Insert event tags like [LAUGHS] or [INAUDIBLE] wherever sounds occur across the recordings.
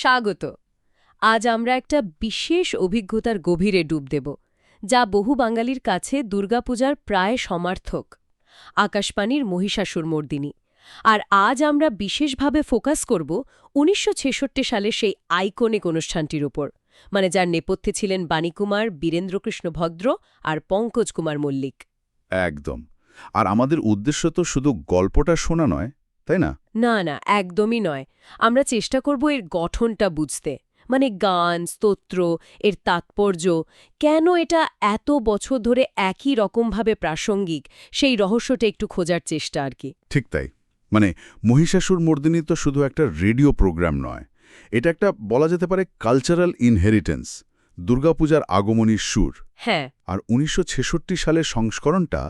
স্বাগত। আজ আমরা একটা বিশেষ অভিজ্ঞতার গভীরে ডুব দেব, যা বহু বাঙালির কাছে দুর্গাপূজার প্রায় সমার্থক আকাশবাণীর মহিষাসুর মর্দিনী। আর আজ আমরা বিশেষভাবে ফোকাস করব উনিশশো ছেষট্টি সালে সেই আইকনিক অনুষ্ঠানটির উপর মানে যার নেপথ্যে ছিলেন বাণীকুমার, বীরেন্দ্রকৃষ্ণ ভদ্র আর পঙ্কজ কুমার মল্লিক। একদম। আর আমাদের উদ্দেশ্য তো শুধু গল্পটা শোনা নয় তাই না? না না একদমই নয়। আমরা চেষ্টা করব এর গঠনটা বুঝতে। মানে গান স্তোত্র এর তাৎপর্য কেন এটা এত বছর ধরে একই রকমভাবে প্রাসঙ্গিক? সেই রহস্যটা একটু খোঁজার চেষ্টা আর কি। ঠিক তাই। মানে মহিষাসুর মর্দিনী তো শুধু একটা রেডিও প্রোগ্রাম নয়। এটা একটা বলা যেতে পারে কালচারাল ইনহেরিটেন্স দুর্গাপূজার আগমনীর সুর। হ্যাঁ। আর উনিশশো ছেষট্টি সালের সংস্করণটা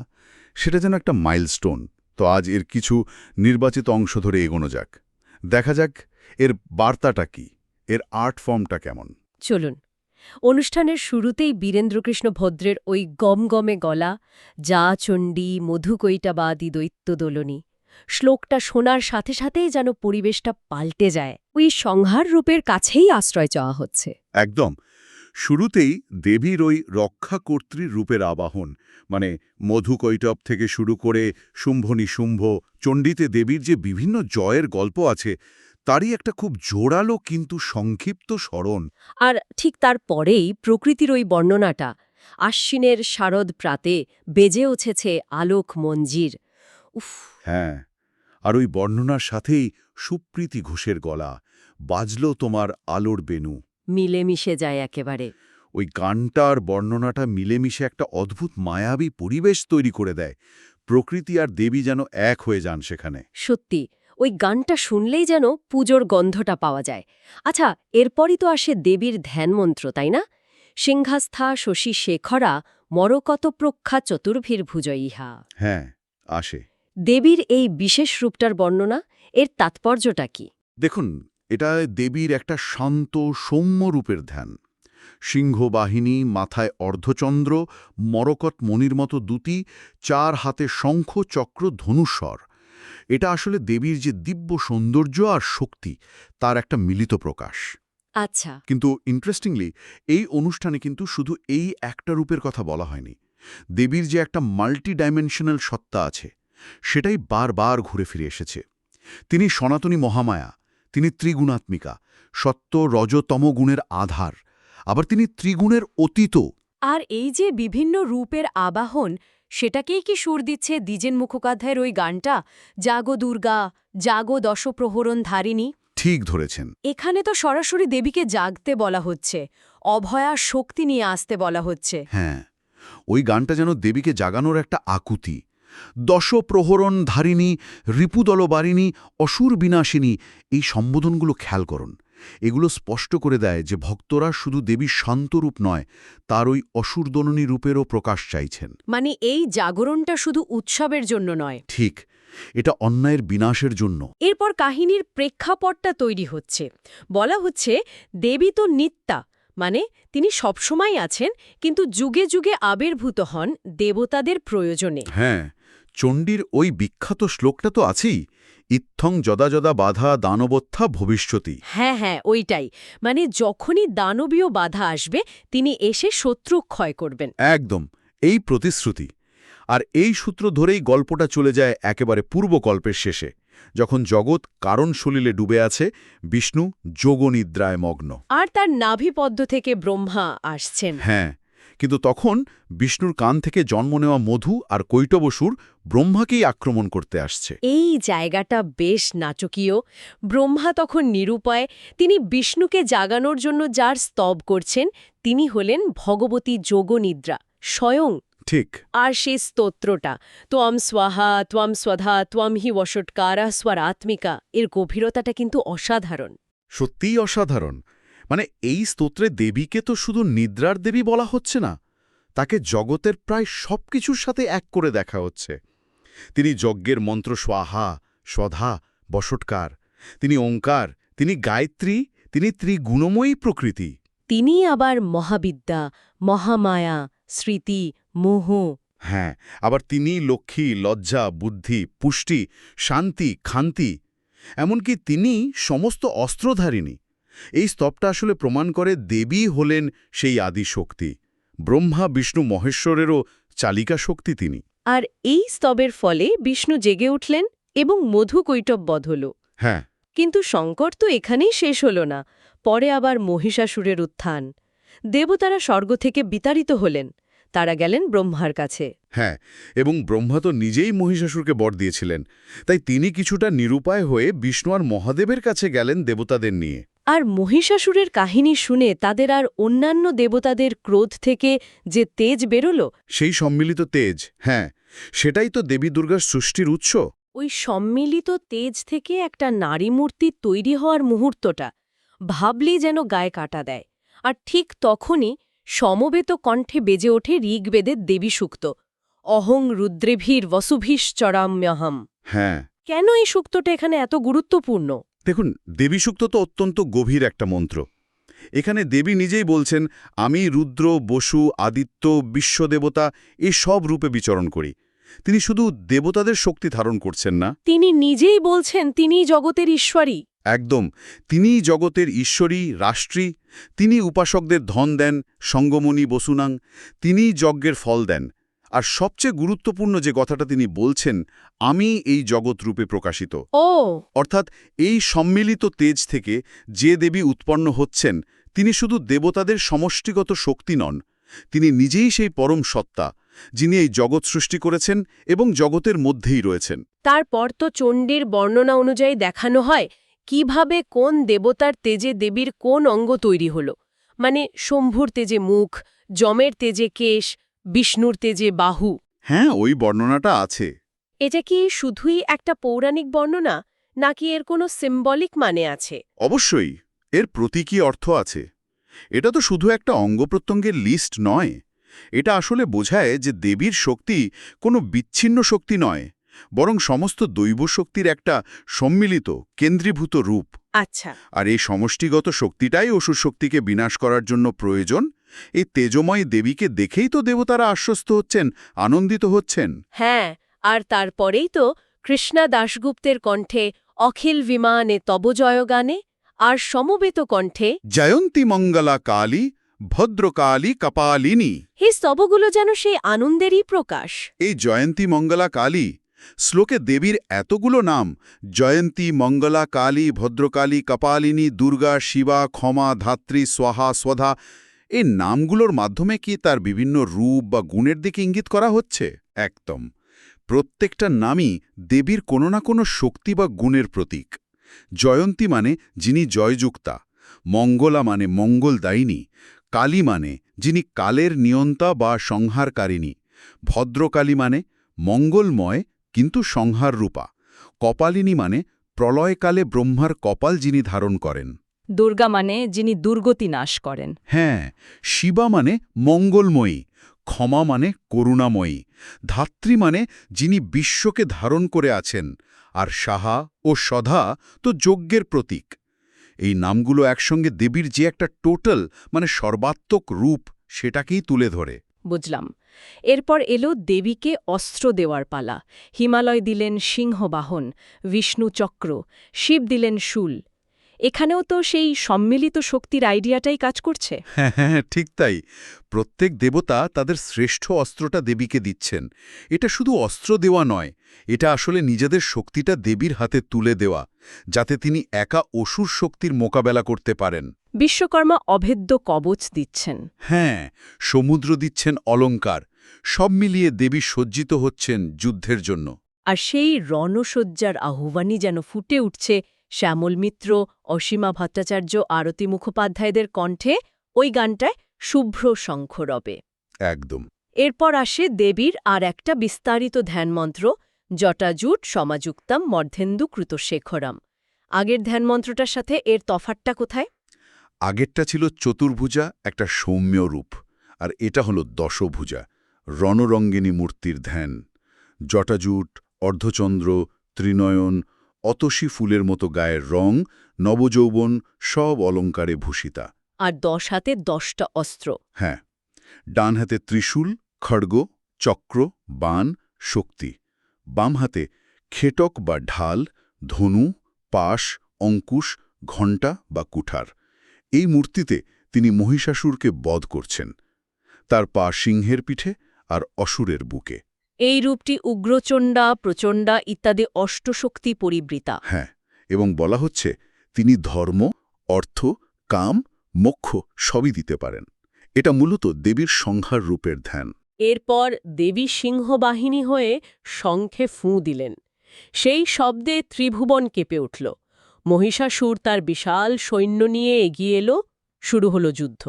সেটা যেন একটা মাইলস্টোন। তো আজ এর কিছু নির্বাচিত অংশ ধরে এগোনো যাক। দেখা যাক এর বার্তাটা কি এর আর্ট ফর্মটা কেমন। চলুন অনুষ্ঠানের শুরুতেই বীরেন্দ্রকৃষ্ণ ভদ্রের ওই গমগমে গলা যা চণ্ডী মধুকৈটাবাদী দৈত্যদোলনী শ্লোকটা শোনার সাথে সাথেই যেন পরিবেশটা পাল্টে যায়। ওই সংহার রূপের কাছেই আশ্রয় চাওয়া হচ্ছে। একদম। শুরুতেই দেবীর ওই রক্ষাকর্ত্রী রূপের আবাহন মানে মধুকৈটব থেকে শুরু করে শুম্ভ নিশুম্ভ চণ্ডীতে দেবীর যে বিভিন্ন জয়ের গল্প আছে তারই একটা খুব জোরালো কিন্তু সংক্ষিপ্ত স্মরণ। আর ঠিক তার পরেই প্রকৃতির ওই বর্ণনাটা আশ্বিনের শারদ প্রাতে বেজে উঠেছে আলোক মঞ্জির। উফ! হ্যাঁ আর ওই বর্ণনার সাথেই সুপ্রীতি ঘোষের গলা বাজল তোমার আলোর বেনু মিলেমিশে যায় একেবারে। ওই গানটার বর্ণনাটা মিলেমিশে একটা অদ্ভুত মায়াবী পরিবেশ তৈরি করে দেয়। প্রকৃতি আর দেবী যেন এক হয়ে যান সেখানে। সত্যি ওই গানটা শুনলেই যেন পুজোর গন্ধটা পাওয়া যায়। আচ্ছা এরপরই তো আসে দেবীর ধ্যানমন্ত্র তাই না? সিংহাস্থা শশী শেখরা মরকত প্রখ্যা চতুর্ভীর ভুজইহা হ্যাঁ আসে। দেবীর এই বিশেষ রূপটার বর্ণনা এর তাৎপর্যটা কি? দেখুন এটা দেবীর একটা শান্ত সৌম্য রূপের ধ্যান। সিংহবাহিনী মাথায় অর্ধচন্দ্র মরকত মনির মতো দুটি চার হাতে শঙ্খ চক্র ধনুস্বর এটা আসলে দেবীর যে দিব্য সৌন্দর্য আর শক্তি তার একটা মিলিত প্রকাশ। আচ্ছা। কিন্তু ইন্টারেস্টিংলি এই অনুষ্ঠানে কিন্তু শুধু এই একটা রূপের কথা বলা হয়নি। দেবীর যে একটা মাল্টি ডাইমেনশনাল সত্তা আছে সেটাই বারবার ঘুরে ফিরে এসেছে। তিনি সনাতনী মহামায়া তিনি ত্রিগুণাত্মিকা সত্য রজতম গুণের আধার। আবার তিনি ত্রিগুণের অতীত। আর এই যে বিভিন্ন রূপের আবাহন সেটাকেই কি সুর দিচ্ছে দ্বিজেন মুখোপাধ্যায়ের ওই গানটা? জাগো দুর্গা জাগো দশপ্রহরণ ধারিণী ঠিক ধরেছেন। এখানে তো সরাসরি দেবীকে জাগতে বলা হচ্ছে অভয়া শক্তি নিয়ে আসতে বলা হচ্ছে। হ্যাঁ ওই গানটা যেন দেবীকে জাগানোর একটা আকুতি। দশপ্রহরণ ধারিণী রিপুদলবারিণী অসুর বিনাশিনী এই সম্বোধনগুলো খেয়াল করুন। এগুলো স্পষ্ট করে দেয় যে ভক্তরা শুধু দেবীর শান্তরূপ নয় তার ওই অসুরদননী রূপেরও প্রকাশ চাইছেন। মানে এই জাগরণটা শুধু উৎসবের জন্য নয়। ঠিক এটা অন্যায়ের বিনাশের জন্য। এরপর কাহিনীর প্রেক্ষাপটটা তৈরি হচ্ছে। বলা হচ্ছে দেবী তো নিত্যা মানে তিনি সবসময় আছেন কিন্তু যুগে যুগে আবির্ভূত হন দেবতাদের প্রয়োজনে। হ্যাঁ চণ্ডীর ওই বিখ্যাত শ্লোকটা তো আছেই ইত্থং যদা যদা বাধা দানবত্থা ভবিষ্যতি। হ্যাঁ হ্যাঁ ওইটাই। মানে যখনই দানবীয় বাধা আসবে তিনি এসে শত্রু ক্ষয় করবেন। একদম এই প্রতিশ্রুতি। আর এই সূত্র ধরেই গল্পটা চলে যায় একেবারে পূর্বকল্পের শেষে যখন জগৎ কারণ সলিলে ডুবে আছে বিষ্ণু যোগনিদ্রায় মগ্ন। আর তার নাভিপদ্ম থেকে ব্রহ্মা আসছেন। হ্যাঁ কিন্তু তখন বিষ্ণুর কান থেকে জন্ম নেওয়া মধু আর কৈটবসুর ব্রহ্মাকেই আক্রমণ করতে আসছে। এই জায়গাটা বেশ নাচকীয়। ব্রহ্মা তখন নিরুপায় তিনি বিষ্ণুকে জাগানোর জন্য যার স্তব করছেন তিনি হলেন ভগবতী যোগনিদ্রা স্বয়ং। ঠিক। আর সেই স্তোত্রটা ত্বম স্বাহা ত্বম স্বধা ত্বম হি বশটকারা স্বরাত্মিকা এর গভীরতাটা কিন্তু অসাধারণ। সত্যিই অসাধারণ। মানে এই স্তোত্রে দেবীকে তো শুধু নিদ্রার দেবী বলা হচ্ছে না তাকে জগতের প্রায় সব কিছুর সাথে এক করে দেখা হচ্ছে। তিনি যজ্ঞের মন্ত্র স্বাহা স্বধা বসটকার তিনি ওঙ্কার তিনি গায়ত্রী তিনি ত্রিগুণময়ী প্রকৃতি। তিনি আবার মহাবিদ্যা মহামায়া স্মৃতি মোহ। হ্যাঁ আবার তিনি লক্ষ্মী লজ্জা বুদ্ধি পুষ্টি শান্তি খান্তি এমনকি তিনি সমস্ত অস্ত্রধারিণী। এই স্তবটা আসলে প্রমাণ করে দেবী হলেন সেই আদি শক্তি। ব্রহ্মা বিষ্ণু মহেশ্বরেরও চালিকা শক্তি তিনি। আর এই স্তবের ফলে বিষ্ণু জেগে উঠলেন এবং মধু কৈটববধ হল। হ্যাঁ। কিন্তু শঙ্কর তো এখানেই শেষ হল না। পরে আবার মহিষাসুরের উত্থান। দেবতারা স্বর্গ থেকে বিতাড়িত হলেন। তারা গেলেন ব্রহ্মার কাছে। হ্যাঁ এবং ব্রহ্মা তো নিজেই মহিষাসুরকে বর দিয়েছিলেন। তাই তিনি কিছুটা নিরুপায় হয়ে বিষ্ণু আর মহাদেবের কাছে গেলেন দেবতাদের নিয়ে। আর মহিষাসুরের কাহিনী শুনে তাদের আর অন্যান্য দেবতাদের ক্রোধ থেকে যে তেজ বেরোল? সেই সম্মিলিত তেজ হ্যাঁ সেটাই তো দেবী দুর্গার সৃষ্টির উৎস। ওই সম্মিলিত তেজ থেকে একটা নারী মূর্তি তৈরি হওয়ার মুহূর্তটা ভাবলেই যেন গায়ে কাটা দেয়। আর ঠিক তখনই সমবেত কণ্ঠে বেজে ওঠে ঋগ্বেদের দেবী সুক্ত অহং রুদ্রেভীর বসুভীশ্চরাম্যহম। হ্যাঁ। কেন এই সুক্তটা এখানে এত গুরুত্বপূর্ণ? দেখুন দেবীসূক্ত তো অত্যন্ত গভীর একটা মন্ত্র। এখানে দেবী নিজেই বলছেন আমি রুদ্র বসু আদিত্য বিশ্বদেবতা এই সব রূপে বিচরণ করি। তিনি শুধু দেবতাদের শক্তি ধারণ করছেন না। তিনি নিজেই বলছেন তিনিই জগতের ঈশ্বরী। একদম তিনিই জগতের ঈশ্বরী রাষ্ট্রী তিনি উপাসকদের ধন দেন সঙ্গমণি বসুনাং তিনিই যজ্ঞের ফল দেন। আর সবচেয়ে গুরুত্বপূর্ণ যে কথাটা তিনি বলছেন আমি এই জগৎ রূপে প্রকাশিত। ও। অর্থাৎ এই সম্মিলিত তেজ থেকে যে দেবী উৎপন্ন হচ্ছেন তিনি শুধু দেবতাদের সমষ্টিগত শক্তি নন তিনি নিজেই সেই পরম সত্তা যিনি এই জগৎ সৃষ্টি করেছেন এবং জগতের মধ্যেই রয়েছেন। তারপর তো চণ্ডীর বর্ণনা অনুযায়ী দেখানো হয় কীভাবে কোন দেবতার তেজে দেবীর কোন অঙ্গ তৈরি হল। মানে শম্ভুর তেজে মুখ যমের তেজে কেশ বিষ্ণুর তেজে বাহু। হ্যাঁ ওই বর্ণনাটা আছে। এটা কি শুধুই একটা পৌরাণিক বর্ণনা নাকি এর কোনো সিম্বলিক মানে আছে? অবশ্যই এর প্রতীকী অর্থ আছে। এটা তো শুধু একটা অঙ্গপ্রত্যঙ্গের লিস্ট নয়। এটা আসলে বোঝায় যে দেবীর শক্তি কোনো বিচ্ছিন্ন শক্তি নয় বরং সমস্ত দৈব শক্তির একটা সম্মিলিত কেন্দ্রীভূত রূপ। আচ্ছা। আর এই সমষ্টিগত শক্তিটাই অসুর শক্তিকে বিনাশ করার জন্য প্রয়োজন এই তেজময় দেবীকে দেখেই তো দেবতারা আশ্বস্ত হচ্ছেন আনন্দিত হচ্ছেন। হ্যাঁ আর তারপরেই তো কৃষ্ণা দাশগুপ্তের কণ্ঠে অখিল বিমানে তব জয়গানে আর সমবেত কণ্ঠে জয়ন্তী মঙ্গলা কালী ভদ্রকালী কপালিনী। হে স্তবগুলো যেন সেই আনন্দেরই প্রকাশ। এই জয়ন্তী মঙ্গলা কালী শ্লোকে দেবীর এতগুলো নাম জয়ন্তী মঙ্গলা কালী ভদ্রকালী কপালিনী দুর্গা শিবা ক্ষমা ধাত্রী স্বাহা স্বধা এই নামগুলোর মাধ্যমে কি তার বিভিন্ন রূপ বা গুণের দিকে ইঙ্গিত করা হচ্ছে? একদম। প্রত্যেকটা নামই দেবীর কোনো না কোনো শক্তি বা গুণের প্রতীক। জয়ন্তী মানে যিনি জয়যুক্তা, মঙ্গলা মানে মঙ্গলদায়িনী, কালী মানে যিনি কালের নিয়ন্তা বা সংহারকারিণী, ভদ্রকালী মানে মঙ্গলময় কিন্তু সংহার রূপা কপালিনী মানে প্রলয়কালে ব্রহ্মার কপাল যিনি ধারণ করেন। দুর্গা মানে যিনি দুর্গতি নাশ করেন। হ্যাঁ শিবা মানে মঙ্গলময়ী ক্ষমা মানে করুণাময়ী ধাত্রী মানে যিনি বিশ্বকে ধারণ করে আছেন আর সাহা ও সধা তো যজ্ঞের প্রতীক। এই নামগুলো একসঙ্গে দেবীর যে একটা টোটাল মানে সর্বাত্মক রূপ সেটাকেই তুলে ধরে। বুঝলাম। এরপর এলো দেবীকে অস্ত্র দেওয়ার পালা। হিমালয় দিলেন সিংহবাহন বিষ্ণু চক্র শিব দিলেন শুল এখানেও তো সেই সম্মিলিত শক্তির আইডিয়াটাই কাজ করছে। হ্যাঁ হ্যাঁ ঠিক তাই। প্রত্যেক দেবতা তাদের শ্রেষ্ঠ অস্ত্রটা দেবীকে দিচ্ছেন। এটা শুধু অস্ত্র দেওয়া নয় এটা আসলে নিজেদের শক্তিটা দেবীর হাতে তুলে দেওয়া যাতে তিনি একা অসুর শক্তির মোকাবেলা করতে পারেন। বিশ্বকর্মা অভেদ্য কবচ দিচ্ছেন। হ্যাঁ সমুদ্র দিচ্ছেন অলঙ্কার সব মিলিয়ে দেবী সজ্জিত হচ্ছেন যুদ্ধের জন্য। আর সেই রণসজ্জার আহ্বানই যেন ফুটে উঠছে শ্যামল মিত্র অসীমা ভট্টাচার্য আরতি মুখোপাধ্যায়দের কণ্ঠে ওই গানটায় শুভ্র শঙ্খরবে। একদম। এরপর আসে দেবীর আর একটা বিস্তারিত ধ্যানমন্ত্র জটাজুট সমাযুক্তম মর্ধেন্দু কৃতশেখরম। আগের ধ্যানমন্ত্রটার সাথে এর তফাটটা কোথায়? আগেরটা ছিল চতুর্ভুজা একটা সৌম্য রূপ আর এটা হলো দশভুজা রণরঙ্গিনী মূর্তির ধ্যান। জটাজুট অর্ধচন্দ্র ত্রিনয়ন অতসী ফুলের মতো গায়ের রং নবযৌবন সব অলঙ্কারে ভূষিতা। আর দশ হাতে দশটা অস্ত্র। হ্যাঁ ডান হাতে ত্রিশূল খড়গ চক্র বান শক্তি। বাম হাতে খেটক বা ঢাল ধনু পাশ অঙ্কুশ ঘণ্টা বা কুঠার। এই মূর্তিতে তিনি মহিষাসুরকে বধ করছেন। তার পা সিংহের পিঠে আর অসুরের বুকে। এই রূপটি উগ্রচণ্ডা প্রচণ্ডা ইত্যাদি অষ্টশক্তি পরিবৃতা। হ্যাঁ এবং বলা হচ্ছে তিনি ধর্ম অর্থ কাম মোক্ষ সবই দিতে পারেন। এটা মূলত দেবীর সংহার রূপের ধ্যান। এরপর দেবী সিংহবাহিনী হয়ে শঙ্খে ফুঁ দিলেন। সেই শব্দে ত্রিভুবন কেঁপে উঠল। মহিষাসুর তার বিশাল সৈন্য নিয়ে এগিয়ে এলো। শুরু হলো যুদ্ধ।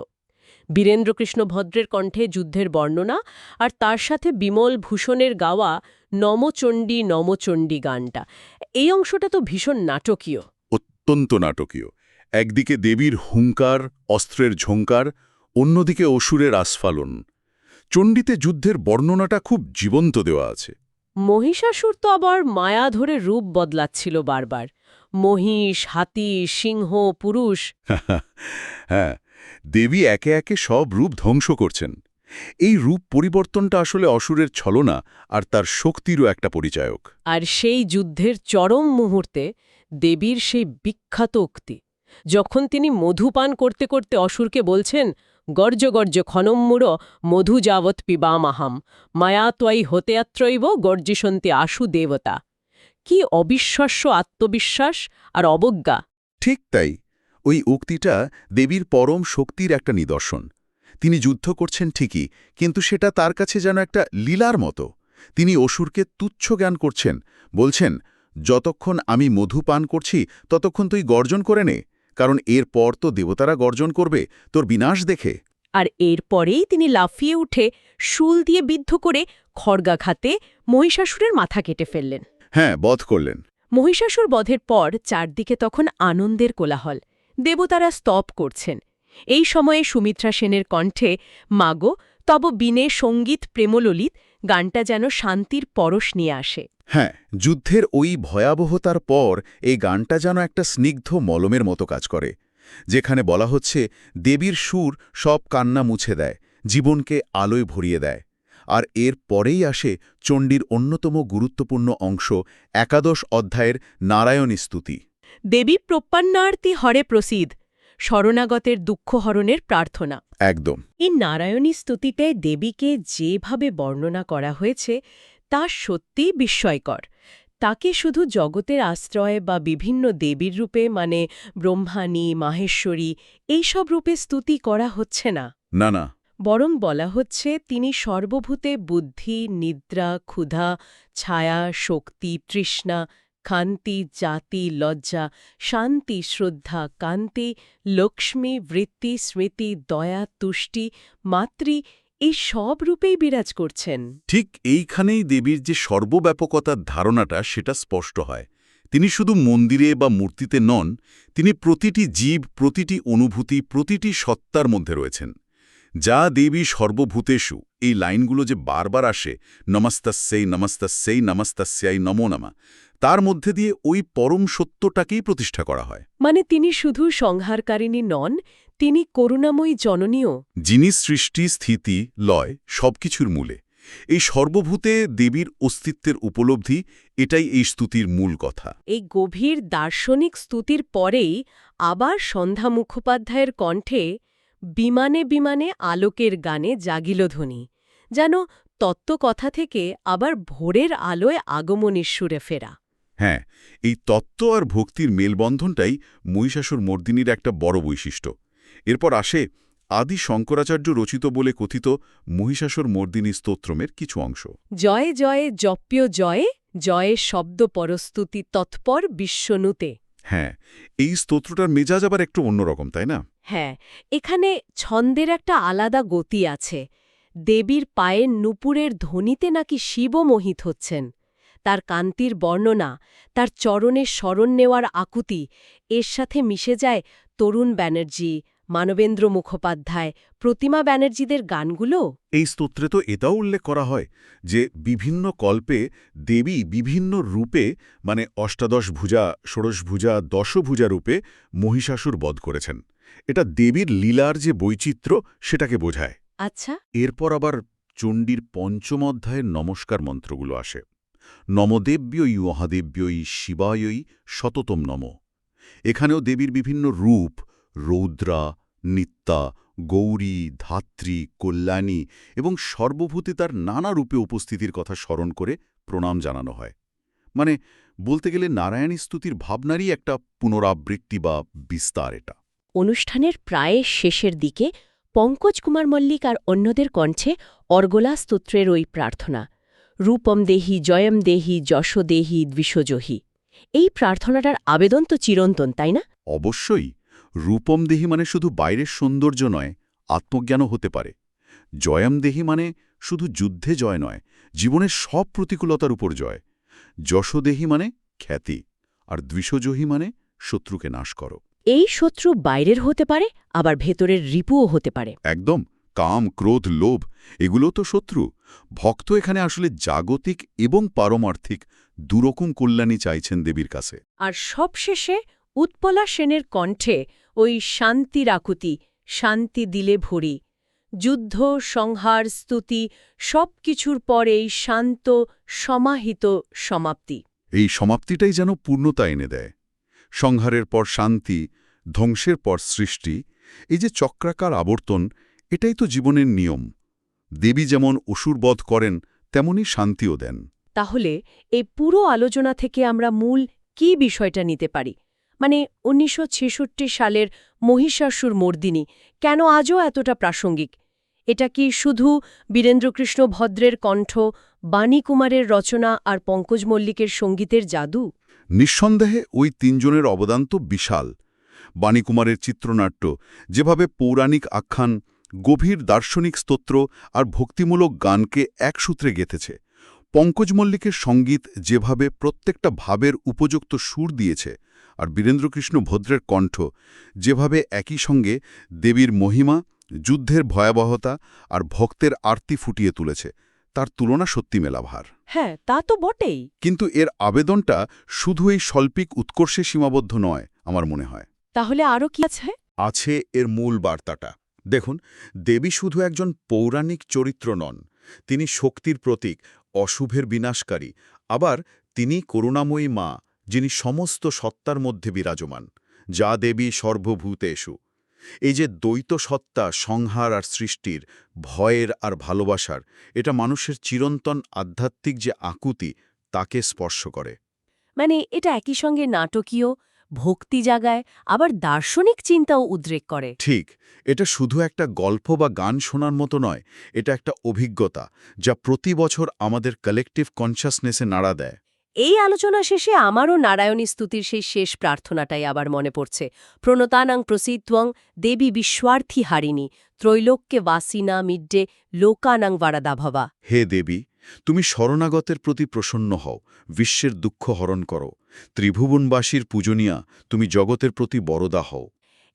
বীরেন্দ্রকৃষ্ণ ভদ্রের কণ্ঠে যুদ্ধের বর্ণনা আর তার সাথে বিমল ভূষণের গাওয়া নমচণ্ডী নমচণ্ডী গানটা। এই অংশটা তো ভীষণ নাটকীয়। অত্যন্ত নাটকীয়। একদিকে দেবীর হুঙ্কার অস্ত্রের ঝঙ্কার অন্যদিকে অসুরের আস্ফালন। চণ্ডীতে যুদ্ধের বর্ণনাটা খুব জীবন্ত দেওয়া আছে। মহিষাসুর তো আবার মায়া ধরে রূপ বদলাচ্ছিল বারবার। মহিষ হাতি সিংহ পুরুষ। [LAUGHS] হ্যাঁ দেবী একে একে সব রূপ ধ্বংস করছেন। এই রূপ পরিবর্তনটা আসলে অসুরের ছলনা আর তার শক্তিরও একটা পরিচায়ক। আর সেই যুদ্ধের চরম মুহূর্তে দেবীর সেই বিখ্যাত উক্তি যখন তিনি মধু পান করতে করতে অসুরকে বলছেন গর্জ গর্জ খনম্মুর মধু যাবৎ পিবামাহাম মায়াত্বাই হতেয়াত্রৈব গর্জিসন্তি আশু দেবতা। কি অবিশ্বাস্য আত্মবিশ্বাস আর অবজ্ঞা। ঠিক তাই। ওই উক্তিটা দেবীর পরম শক্তির একটা নিদর্শন। তিনি যুদ্ধ করছেন ঠিকই কিন্তু সেটা তার কাছে যেন একটা লীলার মতো। তিনি অসুরকে তুচ্ছ জ্ঞান করছেন বলছেন যতক্ষণ আমি মধু পান করছি ততক্ষণ তুই গর্জন করে নে কারণ এর পর তো দেবতারা গর্জন করবে তোর বিনাশ দেখে। আর এরপরেই তিনি লাফিয়ে উঠে শুল দিয়ে বিদ্ধ করে খড়গাঘাতে মহিষাসুরের মাথা কেটে ফেললেন। হ্যাঁ বধ করলেন। মহিষাসুর বধের পর চারদিকে তখন আনন্দের কোলাহল। দেবতারা স্তব করছেন। এই সময়ে সুমিত্রা সেনের কণ্ঠে, মাগো, তব বিনে সংগীত প্রেমললিত, গানটা যেন শান্তির পরশ নিয়ে আসে। হ্যাঁ যুদ্ধের ওই ভয়াবহতার পর এই গানটা যেন একটা স্নিগ্ধ মলমের মতো কাজ করে, যেখানে বলা হচ্ছে, দেবীর সুর সব কান্না মুছে দেয়, জীবনকে আলোয় ভরিয়ে দেয়। আর এর পরেই আসে চণ্ডীর অন্যতম গুরুত্বপূর্ণ অংশ, একাদশ অধ্যায়ের নারায়ণী স্তুতি। দেবী প্রপান্নার্তি হরে প্রসিদ শরণাগতের দুঃখহরণের প্রার্থনা। একদম। এই নারায়ণী স্তুতিতে দেবীকে যেভাবে বর্ণনা করা হয়েছে তা সত্যিই বিস্ময়কর। তাকে শুধু জগতের আশ্রয় বা বিভিন্ন দেবীর রূপে মানে ব্রহ্মাণী মাহেশ্বরী এইসব রূপে স্তুতি করা হচ্ছে না। না না। বরং বলা হচ্ছে তিনি সর্বভূতে বুদ্ধি নিদ্রা ক্ষুধা ছায়া শক্তি তৃষ্ণা খান্তি জাতি লজ্জা, শান্তি শ্রদ্ধা, কান্তি লক্ষ্মী বৃত্তি স্মৃতি, দয়া তুষ্টি, মাতৃ এই সব রূপেই বিরাজ করছেন। ঠিক এইখানেই দেবীর যে সর্বব্যাপকতার ধারণাটা, সেটা স্পষ্ট হয়। তিনি শুধু মন্দিরে বা মূর্তিতে নন, তিনি প্রতিটি জীব, প্রতিটি অনুভূতি, প্রতিটি সত্তার মধ্যে রয়েছেন। যা দেবী সর্বভূতেষু, এই লাইনগুলো যে বারবার আসে নমস্তাস্যই নমস্তাস্যই নমস্তাস্যাই নমো নমা তার মধ্যে দিয়ে ওই পরম সত্যটাকেই প্রতিষ্ঠা করা হয়। মানে তিনি শুধু সংহারকারিণী নন তিনি করুণাময়ী জননীয় যিনি সৃষ্টি স্থিতি লয় সবকিছুর মূলে। এই সর্বভূতে দেবীর অস্তিত্বের উপলব্ধি এটাই এই স্তুতির মূল কথা। এই গভীর দার্শনিক স্তুতির পরেই আবার সন্ধ্যা মুখোপাধ্যায়ের কণ্ঠে বিমানে বিমানে আলোকের গানে জাগিল ধ্বনি যেন তত্ত্বকথা থেকে আবার ভোরের আলোয় আগমনের সুরে ফেরা। হ্যাঁ এই তত্ত্ব আর ভক্তির মেলবন্ধনটাই মহিষাসুর মর্দিনীর একটা বড় বৈশিষ্ট্য। এরপর আসে আদি শঙ্করাচার্য রচিত বলে কথিত মহিষাসুর মর্দিনী স্তোত্রমের কিছু অংশ। জয়ে জয়ে জপ্য জয়ে জয়ে শব্দ পরস্তুতি তৎপর বিশ্বনুতে। হ্যাঁ এই স্তোত্রটার মেজাজ আবার একটু অন্যরকম তাই না? হ্যাঁ এখানে ছন্দের একটা আলাদা গতি আছে। দেবীর পায়ের নুপুরের ধ্বনিতে নাকি শিব মোহিত হচ্ছেন। তার কান্তির বর্ণনা তার চরণের স্মরণ নেওয়ার আকুতি এর সাথে মিশে যায় তরুণ ব্যানার্জি মানবেন্দ্র মুখোপাধ্যায় প্রতিমা ব্যানার্জিদের গানগুলো? এই স্তোত্রে তো এটাও উল্লেখ করা হয় যে বিভিন্ন কল্পে দেবী বিভিন্ন রূপে মানে অষ্টাদশ ভুজা ষোড়শভুজা দশভুজা রূপে মহিষাসুর বধ করেছেন। এটা দেবীর লীলার যে বৈচিত্র্য সেটাকে বোঝায়। আচ্ছা। এরপর আবার চণ্ডীর পঞ্চম অধ্যায়ের নমস্কার মন্ত্রগুলো আসে। নমদেব্যই মহাদেব্যই শিবায়ই শততম নম। এখানেও দেবীর বিভিন্ন রূপ, রৌদ্রা, নিত্যা, গৌরী, ধাত্রী, কল্যাণী এবং সর্বভূতে তার নানা রূপে উপস্থিতির কথা স্মরণ করে প্রণাম জানানো হয়। মানে বলতে গেলে নারায়ণী স্তুতির ভাবনারই একটা পুনরাবৃত্তি বা বিস্তার এটা। অনুষ্ঠানের প্রায় শেষের দিকে পঙ্কজ কুমার মল্লিক আর অন্যদের কণ্ঠে অর্গলা স্তোত্রের ওই প্রার্থনা। রূপম দেহি জয়ম দেহি যশ দেহি দ্বিষজহি এই প্রার্থনাটার আবেদন তো চিরন্তন তাই না? অবশ্যই। রূপম দেহি মানে শুধু বাইরের সৌন্দর্য নয় আত্মজ্ঞানও হতে পারে। জয়ম দেহি মানে শুধু যুদ্ধে জয় নয় জীবনের সব প্রতিকূলতার উপর জয়। যশোদেহি মানে খ্যাতি আর দ্বিষজহি মানে শত্রুকে নাশ করো। এই শত্রু বাইরের হতে পারে আবার ভেতরের রিপুও হতে পারে। একদম। কাম ক্রোধ লোভ এগুলো তো শত্রু। ভক্ত এখানে আসলে জাগতিক এবং পারমার্থিক দুরকম কল্যাণী চাইছেন দেবীর কাছে। আর সবশেষে উৎপলা সেনের কণ্ঠে ওই শান্তির আকুতি শান্তি দিলে ভরি। যুদ্ধ সংহার স্তুতি সব কিছুর পরেই শান্ত সমাহিত সমাপ্তি। এই সমাপ্তিটাই যেন পূর্ণতা এনে দেয়। সংহারের পর শান্তি ধ্বংসের পর সৃষ্টি এই যে চক্রাকার আবর্তন এটাই তো জীবনের নিয়ম। দেবী যেমন অসুরবধ করেন তেমনি শান্তিও দেন। তাহলে এই পুরো আলোচনা থেকে আমরা মূল কি বিষয়টা নিতে পারি? মানে উনিশশো ছেষট্টি সালের মহিষাসুর মর্দিনী কেন আজও এতটা প্রাসঙ্গিক? এটা কি শুধু বীরেন্দ্রকৃষ্ণ ভদ্রের কণ্ঠ বাণী কুমারের রচনা আর পঙ্কজ মল্লিকের সঙ্গীতের জাদু? নিঃসন্দেহে ওই তিনজনের অবদান তো বিশাল। বাণীকুমারের চিত্রনাট্য যেভাবে পৌরাণিক আখ্যান গভীর দার্শনিক স্তোত্র আর ভক্তিমূলক গানকে এক সূত্রে গেঁথেছে। পঙ্কজ মল্লিকের সংগীত যেভাবে প্রত্যেকটা ভাবের উপযুক্ত সুর দিয়েছে আর বীরেন্দ্রকৃষ্ণ ভদ্রের কণ্ঠ যেভাবে একই সঙ্গে দেবীর মহিমা যুদ্ধের ভয়াবহতা আর ভক্তের আরতি ফুটিয়ে তুলেছে তার তুলনা সত্যি মেলাভার। হ্যাঁ তা তো বটেই। কিন্তু এর আবেদনটা শুধু এই স্বল্পিক উৎকর্ষে সীমাবদ্ধ নয় আমার মনে হয়। তাহলে আরও কি আছে? আছে এর মূল বার্তাটা। দেখুন, দেবী শুধু একজন পৌরাণিক চরিত্র নন, তিনি শক্তির প্রতীক, অশুভের বিনাশকারী, আবার তিনি করুণাময়ী মা, যিনি সমস্ত সত্তার মধ্যে বিরাজমান, যা দেবী সর্বভূতেষু। এই যে দ্বৈত সত্তা, সংহার আর সৃষ্টির, ভয়ের আর ভালোবাসার, এটা মানুষের চিরন্তন আধ্যাত্মিক যে আকুতি, তাকে স্পর্শ করে। মানে এটা একই সঙ্গে নাটকীয় ভক্তি জাগায় আবার দার্শনিক চিন্তাও উদ্রেক করে। ঠিক এটা শুধু একটা গল্প বা গান শোনার মতো নয় এটা একটা অভিজ্ঞতা যা প্রতি বছর আমাদের কালেকটিভ কনশাসনেসে নাড়া দেয়। এই আলোচনা শেষে আমারও নারায়ণী স্তুতির সেই শেষ প্রার্থনাটাই আবার মনে পড়ছে। প্রণতানাং প্রসিত্বং দেবী বিশ্বার্থী হারিণী ত্রৈলোক্যে বাসিনা মিড্ডে লোকানাং বারাদাভবা। হে দেবী তুমি শরণাগতের প্রতি প্রসন্ন হও বিশ্বের দুঃখ হরণ করো। ত্রিভুবনবাসীর পূজনীয়া তুমি জগতের প্রতি বরদা হও।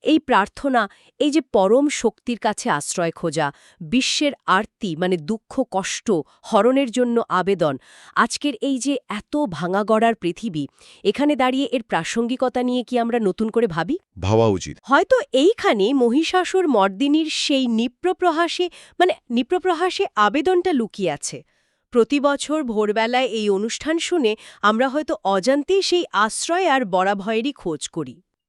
এই প্রার্থনা এই যে পরম শক্তির কাছে আশ্রয় খোঁজা বিশ্বের আরতি মানে দুঃখ কষ্ট হরণের জন্য আবেদন আজকের এই যে এত ভাঙাগড়ার পৃথিবী এখানে দাঁড়িয়ে এর প্রাসঙ্গিকতা নিয়ে কি আমরা নতুন করে ভাবি? ভাবা উচিত। হয়তো এইখানে মহিষাসুর মর্দিনীর সেই নিপ্রপ্রহাসে মানে নিপ্রপ্রহাসে আবেদনটা লুকিয়ে আছে। প্রতি বছর ভোরবেলায় এই অনুষ্ঠান শুনে আমরা হয়তো অজান্তেই সেই আশ্রয় আর বরাভয়েরই খোঁজ করি।